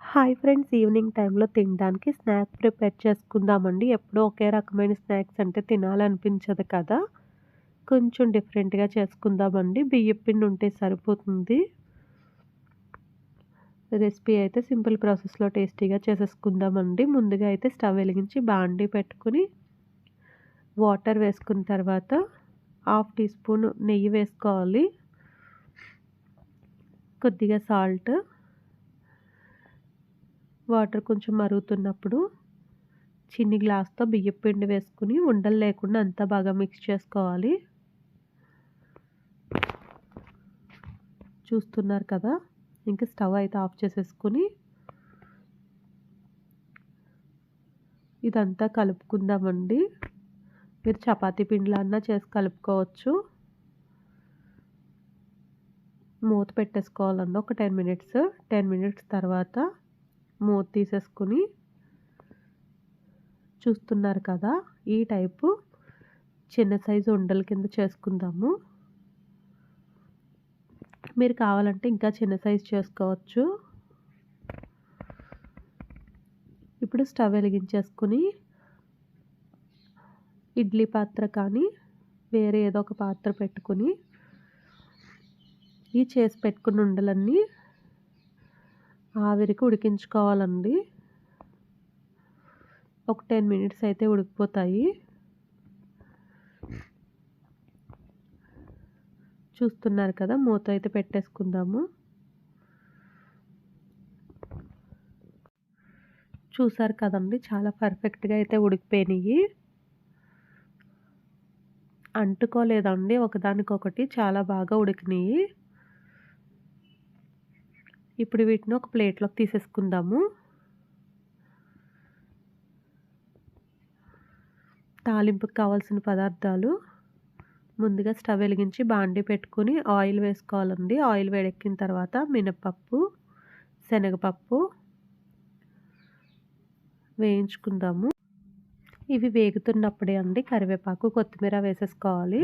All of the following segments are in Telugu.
హాయ్ ఫ్రెండ్స్ ఈవినింగ్ టైంలో తినడానికి స్నాక్ ప్రిపేర్ చేసుకుందామండి. ఎప్పుడూ ఒకే రకమైన స్నాక్స్ అంటే తినాలనిపించదు కదా. కొంచెం డిఫరెంట్గా చేసుకుందామండి. బియ్యం పిండి ఉంటే సరిపోతుంది. రెసిపీ అయితే సింపుల్ ప్రాసెస్లో టేస్టీగా చేసేసుకుందామండి. ముందుగా అయితే స్టవ్ వెలిగించి బాండీ పెట్టుకుని వాటర్ వేసుకున్న తర్వాత హాఫ్ టీ స్పూన్ నెయ్యి వేసుకోవాలి. కొద్దిగా సాల్ట్ వాటర్ కొంచెం మరుగుతున్నప్పుడు చిన్ని గ్లాస్తో బియ్యం పిండి వేసుకుని ఉండలు లేకుండా అంతా బాగా మిక్స్ చేసుకోవాలి. చూస్తున్నారు కదా? ఇంకా స్టవ్ అయితే ఆఫ్ చేసేసుకుని ఇదంతా కలుపుకుందామండి. మీరు చపాతీ పిండిలన్నా చేసి కలుపుకోవచ్చు. మూత పెట్టేసుకోవాలండి ఒక టెన్ మినిట్స్ టెన్ మినిట్స్ తర్వాత మూత తీసేసుకుని చూస్తున్నారు కదా ఈ టైపు చిన్న సైజు ఉండల కింద చేసుకుందాము. మీరు కావాలంటే ఇంకా చిన్న సైజు చేసుకోవచ్చు. ఇప్పుడు స్టవ్ వెలిగించేసుకుని ఇడ్లీ పాత్ర కానీ వేరే ఏదో ఒక పాత్ర పెట్టుకుని ఈ చేసి పెట్టుకున్న ఉండలన్నీ ఆవిరికి ఉడికించుకోవాలండి. ఒక టెన్ మినిట్స్ అయితే ఉడికిపోతాయి. చూస్తున్నారు కదా మూత అయితే పెట్టేసుకుందాము. చూసారు కదండి చాలా పర్ఫెక్ట్గా అయితే ఉడికిపోయినాయి. అంటుకోలేదండి ఒకదానికొకటి చాలా బాగా ఉడికినాయి. ఇప్పుడు వీటిని ఒక ప్లేట్లోకి తీసేసుకుందాము. తాలింపుకి కావాల్సిన పదార్థాలు ముందుగా స్టవ్ వెలిగించి బాండి పెట్టుకుని ఆయిల్ వేసుకోవాలండి. ఆయిల్ వేడెక్కిన తర్వాత మినపప్పు శనగపప్పు వేయించుకుందాము. ఇవి వేగుతున్నప్పుడే అండి కరివేపాకు కొత్తిమీర వేసేసుకోవాలి.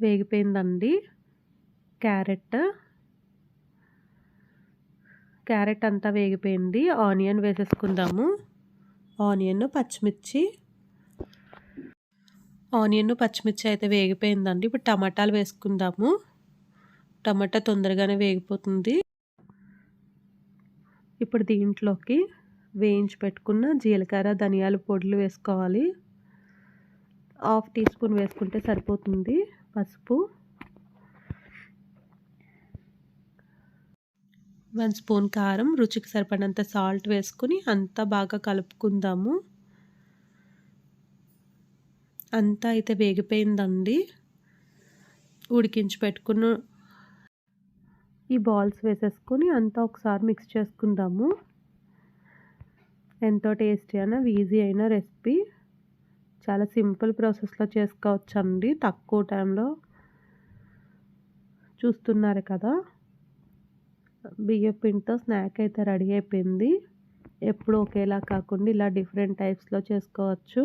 వేగిపోయిందండి. క్యారెట్. క్యారెట్ అంతా వేగిపోయింది. ఆనియన్ వేసేసుకుందాము. ఆనియన్ పచ్చిమిర్చి. ఆనియన్ పచ్చిమిర్చి అయితే వేగిపోయిందండి. ఇప్పుడు టమాటాలు వేసుకుందాము. టమాటా తొందరగానే వేగిపోతుంది. ఇప్పుడు దీంట్లోకి వేయించి పెట్టుకున్న జీలకర్ర ధనియాల పొడులు వేసుకోవాలి. హాఫ్ టీ స్పూన్ వేసుకుంటే సరిపోతుంది పసుపు. వన్ స్పూన్ కారం రుచికి సరిపడినంత సాల్ట్ వేసుకుని అంతా బాగా కలుపుకుందాము. అంతా అయితే వేగిపోయిందండి. ఉడికించి పెట్టుకున్న ఈ బాల్స్ వేసేసుకొని అంతా ఒకసారి మిక్స్ చేసుకుందాము. ఎంతో టేస్టీ అయినా ఈజీ అయిన రెసిపీ. చాలా సింపుల్ ప్రాసెస్లో చేసుకోవచ్చు అండి తక్కువ టైంలో చూస్తున్నారు కదా. బియ్యం పిండితో స్నాక్ అయితే రెడీ అయిపోయింది. ఎప్పుడు ఒకేలా కాకుండా ఇలా డిఫరెంట్ టైప్స్లో చేసుకోవచ్చు.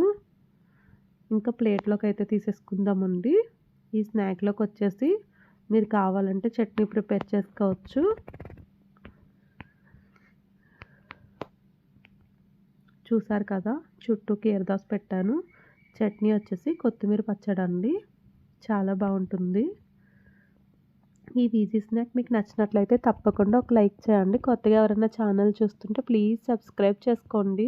ఇంకా ప్లేట్లోకి అయితే తీసేసుకుందామండి. ఈ స్నాక్లోకి వచ్చేసి మీరు కావాలంటే చట్నీ ప్రిపేర్ చేసుకోవచ్చు. చూసారు కదా? చుట్టూ కీరదోస పెట్టాను. చట్నీ వచ్చేసి కొత్తిమీర పచ్చడి అండి చాలా బాగుంటుంది. ఈ వీజీ స్నాక్ మీకు నచ్చినట్లయితే తప్పకుండా ఒక లైక్ చేయండి. కొత్తగా ఎవరైనా ఛానల్ చూస్తుంటే ప్లీజ్ సబ్స్క్రైబ్ చేసుకోండి.